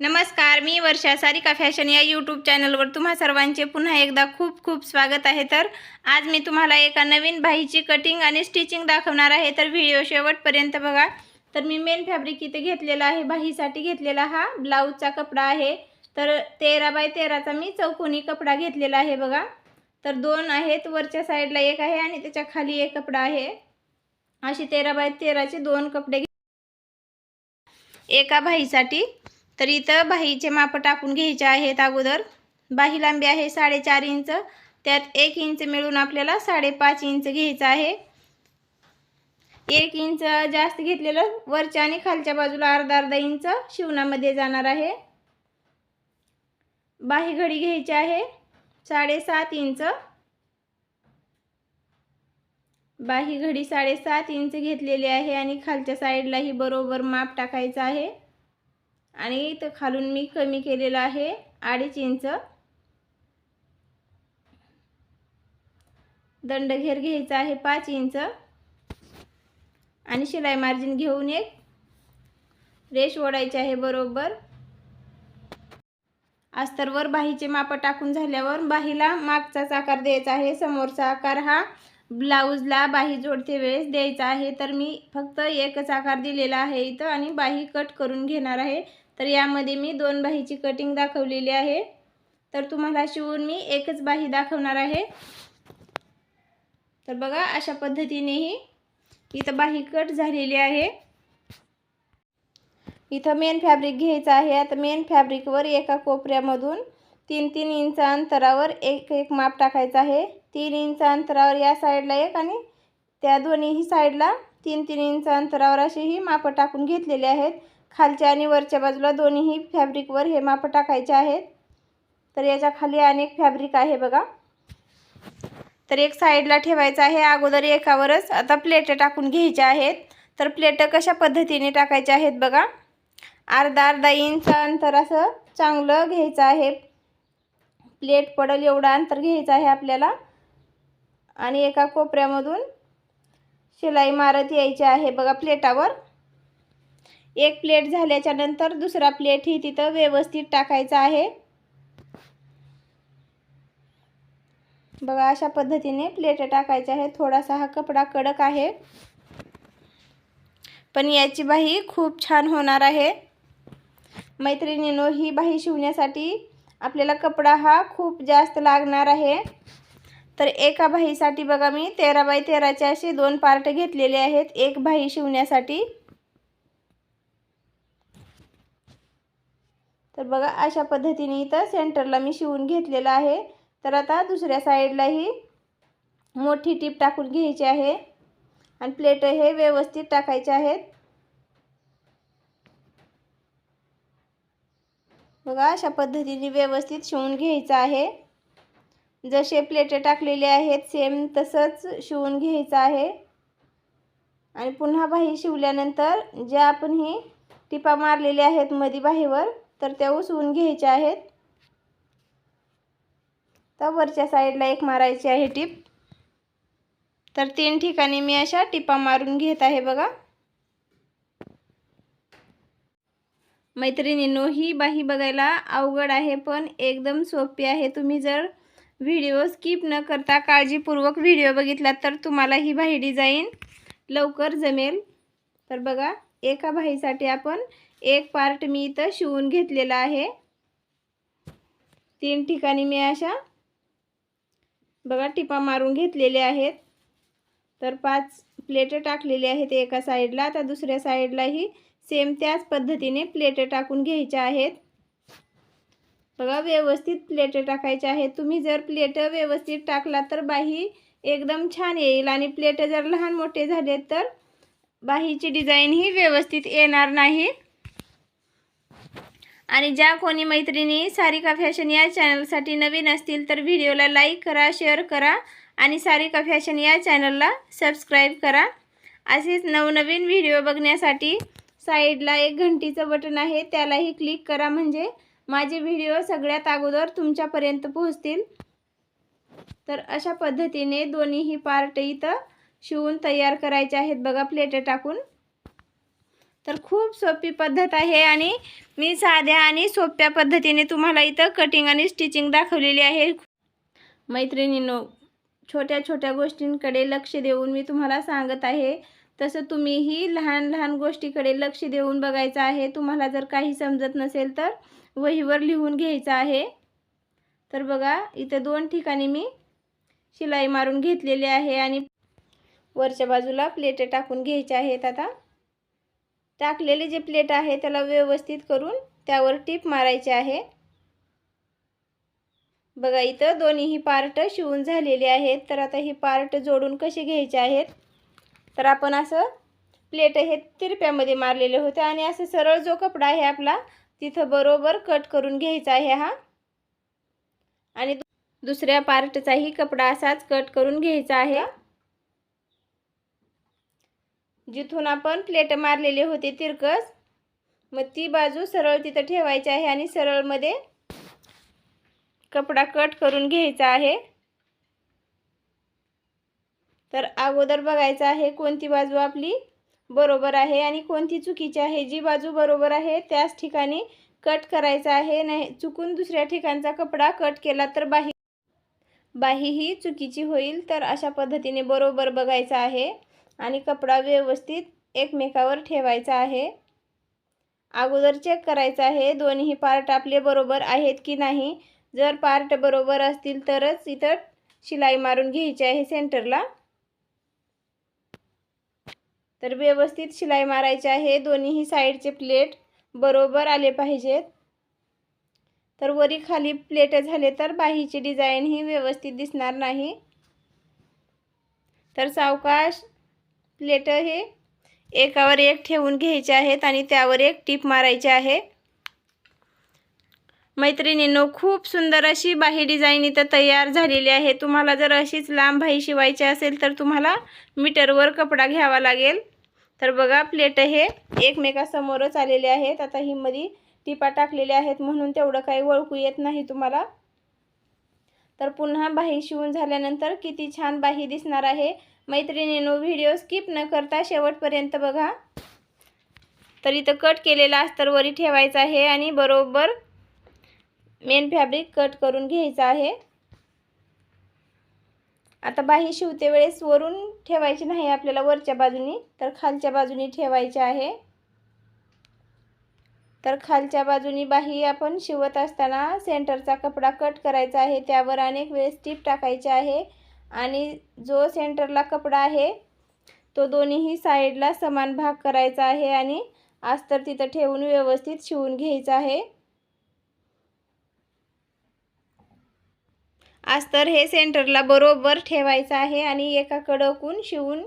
नमस्कार मी वर्षा सारिका फॅशन या यूट्यूब चॅनलवर तुम्हा सर्वांचे पुन्हा एकदा खूप खूप स्वागत आहे. तर आज मी तुम्हाला एका नवीन भाईची कटिंग आणि स्टिचिंग दाखवणार आहे. तर व्हिडिओ शेवटपर्यंत बघा. तर मी मेन फॅब्रिक इथे घेतलेला आहे. बाहीसाठी घेतलेला हा ब्लाऊजचा कपडा आहे. तर तेरा बाय तेराचा मी चौकोनी कपडा घेतलेला आहे बघा. तर दोन आहेत. वरच्या साईडला एक आहे आणि त्याच्याखाली एक कपडा आहे. अशी तेरा बाय तेराचे दोन कपडे एका भाईसाठी तर इथं बाहीचे माप टाकून घ्यायचे आहेत अगोदर. बाही लांबी आहे साडेचार इंच. त्यात एक इंच मिळून आपल्याला साडेपाच इंच घ्यायचं आहे. एक इंच जास्त घेतलेलं वरच्या आणि खालच्या बाजूला अर्धा अर्धा इंच शिवणामध्ये जाणार आहे. बाही घडी घ्यायची आहे. साडेसात इंच. बाही घडी साडेसात इंच घेतलेली आहे आणि खालच्या साईडलाही बरोबर माप टाकायचं आहे. आणि इथं खालून मी कमी केलेलं आहे अडीच इंच. दंडघेर घ्यायचा आहे पाच इंच. आणि शिलाई मार्जिन घेऊन एक रेश ओढायची आहे बरोबर. अस्तरवर बाहीचे माप टाकून झाल्यावर बाहीला मागचाच आकार द्यायचा आहे. समोरचा आकार हा ब्लाऊजला बाही जोडते वेळेस द्यायचा आहे. तर मी फक्त एकच आकार दिलेला आहे इथं आणि बाही कट करून घेणार आहे. तर यामध्ये मी दोन बाहीची कटिंग दाखवलेली आहे. तर तुम्हाला शिवून मी एकच बाही दाखवणार आहे. तर बघा अशा पद्धतीनेही इथं बाही कट झालेली आहे. इथं मेन फॅब्रिक घ्यायचं आहे. आता मेन फॅब्रिकवर एका कोपऱ्यामधून तीन तीन इंच अंतरावर एक एक माप टाकायचं आहे. तीन इंच अंतरावर या साईडला एक आणि त्या दोन्हीही साईडला तीन तीन इंच अंतरावर असेही मापं टाकून घेतलेले आहेत. खालच्या आणि वरच्या बाजूला दोन्हीही फॅब्रिकवर हे मापं टाकायचे आहेत. तर याच्या खाली अनेक फॅब्रिक आहे बघा. तर एक साईडला ठेवायचं आहे अगोदर एकावरच. आता प्लेटं टाकून घ्यायच्या आहेत. तर प्लेटं कशा पद्धतीने टाकायच्या आहेत बघा. अर्धा अर्धा इंच अंतर असं चांगलं घ्यायचं आहे. प्लेट पडल एवढं अंतर घ्यायचं आहे आपल्याला. आणि एका कोपऱ्यामधून शिलाई मारत यायची आहे. बघा प्लेटावर. एक प्लेट झाल्याच्यानंतर दुसरा प्लेट ही तिथं व्यवस्थित टाकायचा आहे. बघा अशा पद्धतीने प्लेट टाकायच्या आहे थोडासा हा कपडा कडक आहे. पण याची बाही खूप छान होणार आहे. मैत्रिणीनो ही बाही शिवण्यासाठी आपल्याला कपडा हा खूप जास्त लागणार आहे. तर एका भाईसाठी बघा मी तेरा बाय तेराचे असे दोन पार्ट घेतलेले आहेत. एक भाई शिवण्यासाठी. तर बघा अशा पद्धतीने इथं सेंटरला मी शिवून घेतलेलं आहे. तर आता दुसऱ्या साईडलाही मोठी टीप टाकून घ्यायची आहे. आणि प्लेट हे व्यवस्थित टाकायचे आहेत. बघा अशा पद्धतीने व्यवस्थित शिवून घ्यायचं आहे. जसे प्लेटे टाकलेले आहेत सेम तसंच शिवून घ्यायचं आहे. आणि पुन्हा बाही शिवल्यानंतर ज्या आपण ही टिपा मारलेल्या आहेत मधी बाहीवर तर त्या उसवून घ्यायच्या आहेत. तर वरच्या साईडला एक मारायची आहे टिप. तर तीन ठिकाणी मी अशा टिपा मारून घेत आहे बघा. मैत्रिणींनो ही बाही बघायला अवघड आहे पण एकदम सोपी आहे. तुम्ही जर व्हिडिओ स्किप न करता काळजीपूर्वक व्हिडिओ बघितला तर तुम्हाला ही बाही डिझाईन लवकर जमेल. तर बघा एका भाईसाठी आपण एक पार्ट मी इथं शिवून घेतलेला आहे. तीन ठिकाणी मी अशा बघा टिपा मारून घेतलेल्या आहेत. तर पाच प्लेट टाकलेले आहेत एका साईडला आता दुसऱ्या साईडलाही सेम त्याच पद्धतीने प्लेट टाकून घ्यायच्या आहेत. बघा व्यवस्थित प्लेट टाकायच्या आहेत. तुम्ही जर प्लेट व्यवस्थित टाकला तर बाही एकदम छान येईल. आणि प्लेट जर लहान मोठे झाले तर बाहीची डिझाईन ही व्यवस्थित येणार नाही. आणि ज्या कोणी मैत्रिणी सारिका फॅशन या चॅनलसाठी नवीन असतील तर व्हिडिओला लाईक करा शेअर करा आणि सारिका फॅशन या चॅनलला सबस्क्राईब करा. असेच नवनवीन व्हिडिओ बघण्यासाठी साईडला एक घंटीचं बटन आहे त्यालाही क्लिक करा. म्हणजे माझे व्हिडिओ सगळ्यात अगोदर तुमच्यापर्यंत पोहोचतील. तर अशा पद्धतीने दोन्हीही पार्ट इथं शिवून तयार करायचे आहेत बघा प्लेट टाकून. तर खूप सोपी पद्धत आहे आणि मी साध्या आणि सोप्या पद्धतीने तुम्हाला इथं कटिंग आणि स्टिचिंग दाखवलेली आहे. मैत्रिणींनो छोट्या छोट्या गोष्टींकडे लक्ष देऊन मी तुम्हाला सांगत आहे. तसं तुम्हीही लहान लहान गोष्टीकडे लक्ष देऊन बघायचं आहे. तुम्हाला जर काही समजत नसेल तर वहीवर लिहून घ्यायचं आहे. तर बघा इथं दोन ठिकाणी मी शिलाई मारून घेतलेली आहे आणि वरच्या बाजूला प्लेट टाकून घ्यायचे आहेत आता. टाकलेले जे प्लेट आहे त्याला व्यवस्थित करून त्यावर टीप मारायचे आहे. बघा इथं दोन्हीही पार्ट शिवून झालेले आहेत. तर आता ही पार्ट जोडून कसे घ्यायचे आहेत? तर आपण असं प्लेट हे तिरप्यामध्ये मारलेले होते आणि असं सरळ जो कपडा आहे आपला तिथं बरोबर कट करून घ्यायचा आहे हा. आणि दुसऱ्या पार्टचाही कपडा असाच कट करून घ्यायचा आहे. जिथून आपण प्लेट मारलेले होते तिरकस मग ती बाजू सरळ तिथं ठेवायची आहे आणि सरळमध्ये कपडा कट करून घ्यायचा आहे. तर अगोदर बघायचं आहे कोणती बाजू आपली बरोबर आहे आणि कोणती चुकीची आहे. जी बाजू बरोबर आहे त्याच ठिकाणी कट करायचा आहे. नाही चुकून दुसऱ्या ठिकाणचा कपडा कट केला तर बाही बाही ही चुकीची होईल. तर अशा पद्धतीने बरोबर बघायचं आहे आणि कपडा व्यवस्थित एकमेकावर ठेवायचा आहे. अगोदर चेक करायचं आहे दोन्ही पार्ट आपले बरोबर आहेत की नाही. जर पार्ट बरोबर असतील तरच इथं शिलाई मारून घ्यायची आहे सेंटरला तर व्यवस्थित शिलाई मारायची आहे. दोन्हीही साईडचे प्लेट बरोबर आले पाहिजेत. तर वरी खाली प्लेट झाले तर बाहीची डिझाईन ही व्यवस्थित दिसणार नाही. तर सावकाश प्लेट हे एकावर एक ठेवून घ्यायचे आहेत आणि त्यावर एक टीप मारायची आहे. मैत्रिणींनो खूप सुंदर अशी बाही डिझाईन इथं तयार झालेली आहे. तुम्हाला जर अशीच लांब बाही शिवायची असेल तर तुम्हाला मीटरवर कपडा घ्यावा लागेल. तर बघा प्लेट हे एकमेकासमोरच आलेले आहेत. आता ही मध्ये टिपा टाकलेल्या आहेत म्हणून तेवढं काही ओळखू येत नाही तुम्हाला. तर पुन्हा बाही शिवून झाल्यानंतर किती छान बाही दिसणार आहे. मैत्रिणींनो व्हिडिओ स्किप न करता शेवटपर्यंत बघा. तर इथं कट केलेला अस्तर वरी ठेवायचा आहे आणि बरोबर मेन फॅब्रिक कट करून घ्यायचं आहे. आता बाही शिवते वेळेस वरून ठेवायची नाही आपल्याला वरच्या बाजूनी तर खालच्या बाजूनी ठेवायचे आहे. तर खालच्या बाजूनी बाही आपण शिवत असताना सेंटरचा कपडा कट करायचा आहे त्यावर अनेक वेळेस टीप टाकायचे आहे. आणि जो सेंटरला कपडा आहे तो दोन्हीही साईडला समान भाग करायचा आहे आणि अस्तर तिथं ठेवून व्यवस्थित शिवून घ्यायचं आहे. अस्तर हे सेंटरला बरोबर ठेवायचं आहे आणि एका कडकून शिवून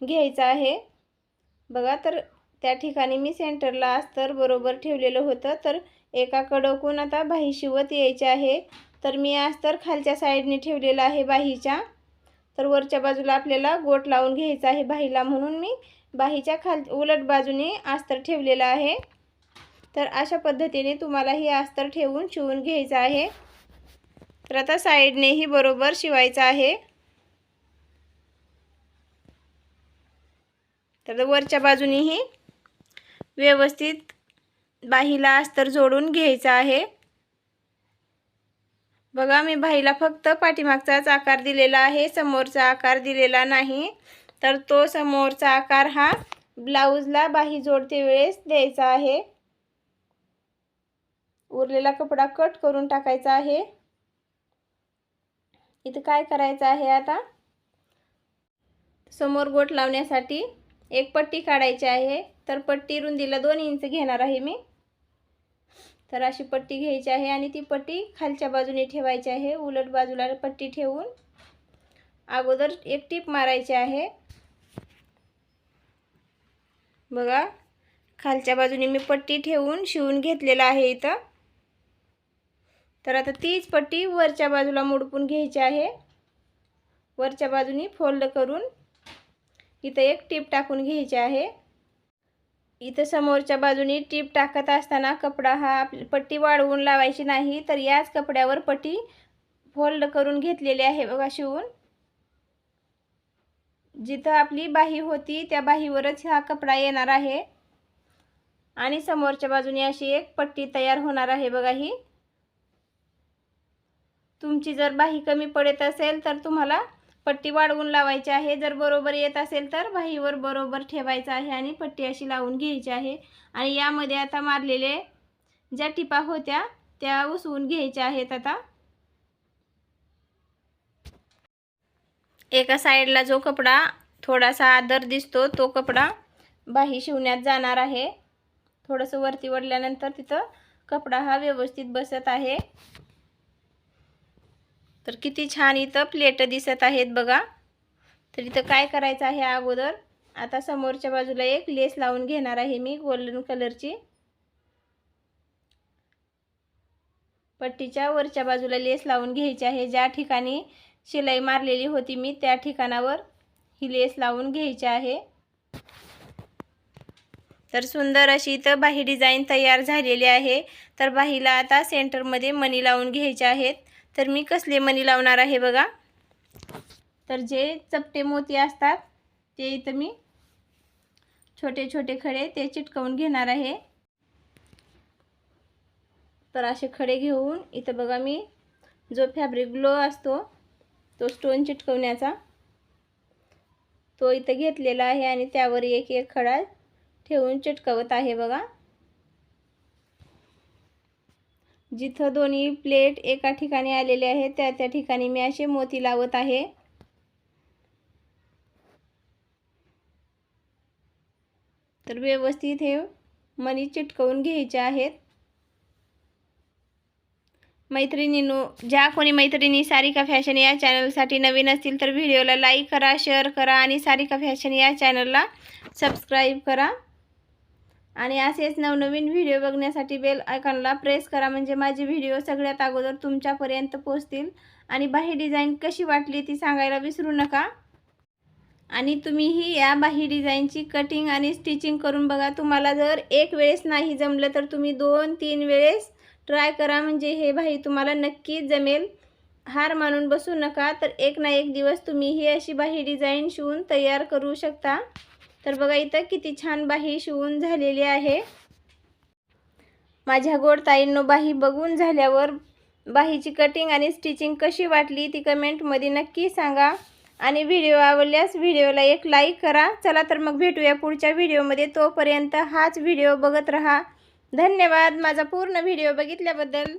घ्यायचं आहे. बघा तर त्या ठिकाणी मी सेंटरला अस्तर बरोबर ठेवलेलं होतं. तर एका कडकून आता बाही शिवत यायचे आहे. तर मी अस्तर खालच्या साईडने ठेवलेलं आहे बाहीच्या. तर वरच्या बाजूला आपल्याला गोट लावून घ्यायचा आहे बाहीला म्हणून मी बाहीच्या खाल उलट बाजूने अस्तर ठेवलेलं आहे. तर अशा पद्धतीने तुम्हाला हे अस्तर ठेवून शिवून घ्यायचं आहे. तर आता साईडनेही बरोबर शिवायचं आहे. तर वरच्या बाजूनेही व्यवस्थित बाहीला अस्तर जोडून घ्यायचं आहे. बघा मी बाहीला फक्त पाठीमागचाच आकार दिलेला आहे समोरचा आकार दिलेला नाही. तर तो समोरचा आकार हा ब्लाऊजला बाही जोडते वेळेस द्यायचा आहे. उरलेला कपडा कट करून टाकायचा आहे. इथं काय करायचं आहे आता? समोर गोट लावण्यासाठी एक पट्टी काढायची आहे. तर पट्टी रुंदीला दोन इंच घेणार आहे मी. तर अशी पट्टी घ्यायची आहे आणि ती पट्टी खालच्या बाजूने ठेवायची आहे. उलट बाजूला पट्टी ठेवून अगोदर एक टीप मारायची आहे. बघा खालच्या बाजूने मी पट्टी ठेवून शिवून घेतलेला आहे इथं. तर आता तीच पट्टी वरच्या बाजूला मोडपून घ्यायची आहे. वरच्या बाजूनी फोल्ड करून इथं एक टीप टाकून घ्यायची आहे. इथं समोरच्या बाजूनी टीप टाकत असताना कपडा हा पट्टी वाढवून लावायची नाही तर याच कपड्यावर पट्टी फोल्ड करून घेतलेली आहे. बघा शिवून. जिथं आपली बाही होती त्या बाहीवरच हा कपडा येणार आहे. आणि समोरच्या बाजूने अशी एक पट्टी तयार होणार आहे. बघा ही. तुमची जर बाही कमी पडत असेल तर तुम्हाला पट्टी वाढवून लावायची आहे. जर बरोबर येत असेल तर बाहीवर बरोबर ठेवायचं आहे आणि पट्टी अशी लावून घ्यायची आहे. आणि यामध्ये आता मारलेले ज्या टिपा होत्या त्या उसवून घ्यायच्या आहेत आता. एका साईडला जो कपडा थोडासा आदर दिसतो तो कपडा बाही शिवण्यात जाणार आहे. थोडंसं वरती वडल्यानंतर तिथं कपडा हा व्यवस्थित बसत आहे. तर किती छान इथं प्लेट दिसत आहेत बघा. तर इथं काय करायचं आहे अगोदर? आता समोरच्या बाजूला एक लेस लावून घेणार आहे मी गोल्डन कलरची पट्टीच्या वरच्या बाजूला लेस लावून घ्यायची आहे. ज्या ठिकाणी शिलाई मारलेली होती मी त्या ठिकाणावर ही लेस लावून घ्यायची आहे. तर सुंदर अशी इथं बाही डिझाईन तयार झालेली आहे. तर बाहीला आता सेंटरमध्ये मनी लावून घ्यायचे आहेत. तर मी कसले मणी लावणार आहे बघा. तर जे चपटे मोती असतात ते इथं मी छोटे छोटे खडे ते चिटकवून घेणार आहे. तर असे खडे घेऊन इथं बघा मी जो फॅब्रिक ग्लो असतो तो स्टोन चिटकवण्याचा तो इथं घेतलेला आहे आणि त्यावर एक एक खडा ठेवून चिटकवत आहे बघा. जिथं दोन्ही प्लेट एका ठिकाणी आलेले आहेत त्या त्या ठिकाणी मी असे मोती लावत आहे. तर व्यवस्थित हे मनी चिटकवून घ्यायचे आहेत. मैत्रिणींनो ज्या कोणी मैत्रिणी सारिका फॅशन या चॅनलसाठी नवीन असतील तर व्हिडिओला लाईक करा शेअर करा आणि सारिका फॅशन या चॅनलला सबस्क्राईब करा. आणि असेच नवनवीन व्हिडिओ बघण्यासाठी बेल आयकॉनला प्रेस करा. म्हणजे माझे व्हिडिओ सगळ्यात अगोदर तुमच्यापर्यंत पोचतील आणि बाही डिझाईन कशी वाटली ती सांगायला विसरू नका. आणि तुम्हीही या बाही डिझाईनची कटिंग आणि स्टिचिंग करून बघा. तुम्हाला जर एक वेळेस नाही जमलं तर तुम्ही दोन तीन वेळेस ट्राय करा. म्हणजे हे बाही तुम्हाला नक्कीच जमेल. हार मानून बसू नका. तर एक ना एक दिवस तुम्ही ही अशी बाही डिझाईन शिवून तयार करू शकता. तर बघा इथं किती छान बाही शिवून झालेली आहे. माझ्या गोड ताईंनो बाही बघून झाल्यावर बाहीची कटिंग आणि स्टिचिंग कशी वाटली ती कमेंटमध्ये नक्की सांगा. आणि व्हिडिओ आवडल्यास व्हिडिओला एक लाईक करा. चला तर मग भेटूया पुढच्या व्हिडिओमध्ये तोपर्यंत हाच व्हिडिओ बघत राहा. धन्यवाद. माझा पूर्ण व्हिडिओ बघितल्याबद्दल.